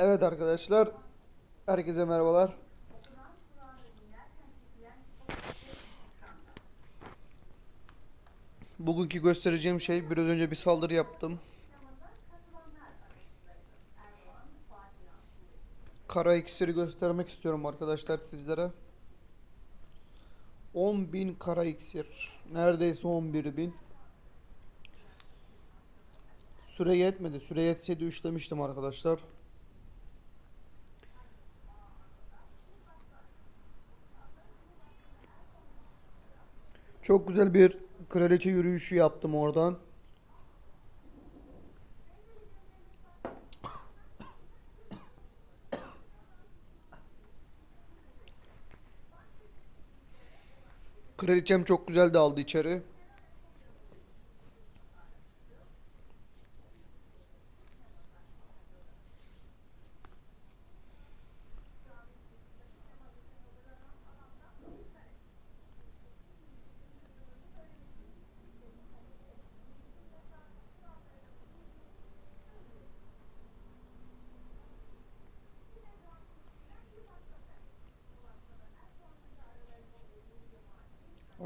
Evet arkadaşlar. Herkese merhabalar. Bugünkü göstereceğim şey biraz önce bir saldırı yaptım. Kara iksiri göstermek istiyorum arkadaşlar sizlere. 10.000 kara iksir. Neredeyse 11.000. Süre yetmedi. Süre yetseydi üçlemiştim arkadaşlar. Çok güzel bir kraliçe yürüyüşü yaptım oradan. Kraliçem çok güzel daldı içeri.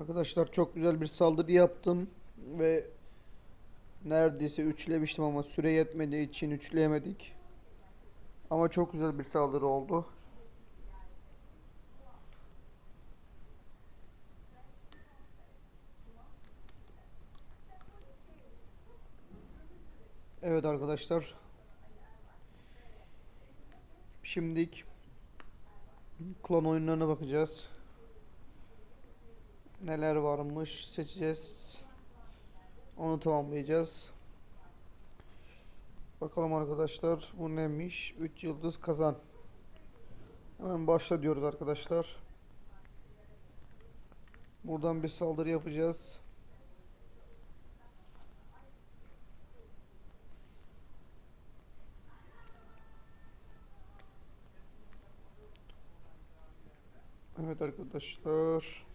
Arkadaşlar çok güzel bir saldırı yaptım ve neredeyse üçlemiştim ama süre yetmediği için üçleyemedik. Ama çok güzel bir saldırı oldu. Evet arkadaşlar. Şimdilik klan oyunlarına bakacağız. Neler varmış seçeceğiz. Onu tamamlayacağız. Bakalım arkadaşlar bu neymiş? 3 yıldız kazan. Hemen başla diyoruz arkadaşlar. Buradan bir saldırı yapacağız. Evet arkadaşlar.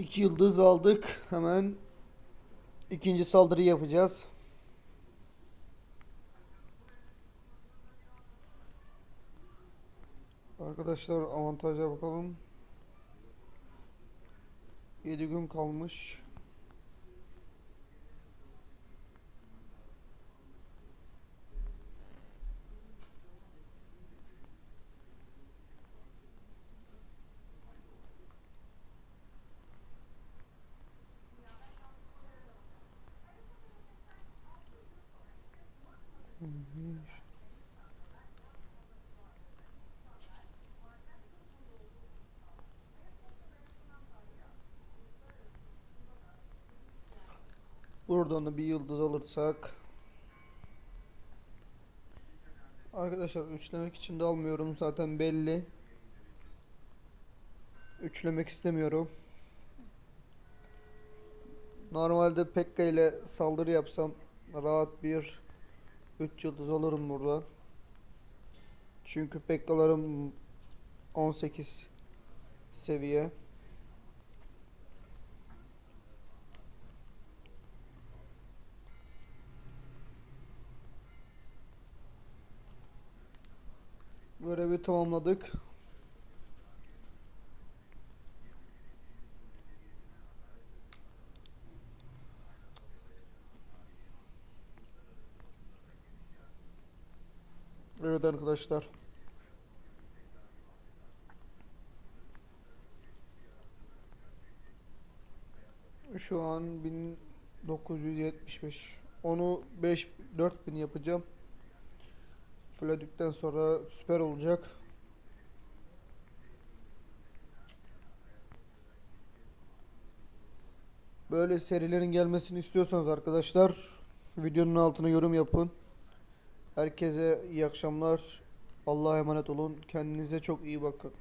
İki yıldız aldık. Hemen ikinci saldırı yapacağız. Arkadaşlar avantaja bakalım. 7 gün kalmış. Buradan da bir yıldız alırsak. Arkadaşlar üçlemek için de almıyorum zaten belli. Üçlemek istemiyorum. Normalde Pekka ile saldırı yapsam rahat bir 3 yıldız alırım buradan. Çünkü Pekka'larım 18 seviye. Görevi tamamladık. Evet arkadaşlar. Şu an 1975. Onu 5 4000 yapacağım. Fulledikten sonra süper olacak. Böyle serilerin gelmesini istiyorsanız arkadaşlar videonun altına yorum yapın. Herkese iyi akşamlar. Allah'a emanet olun. Kendinize çok iyi bakın.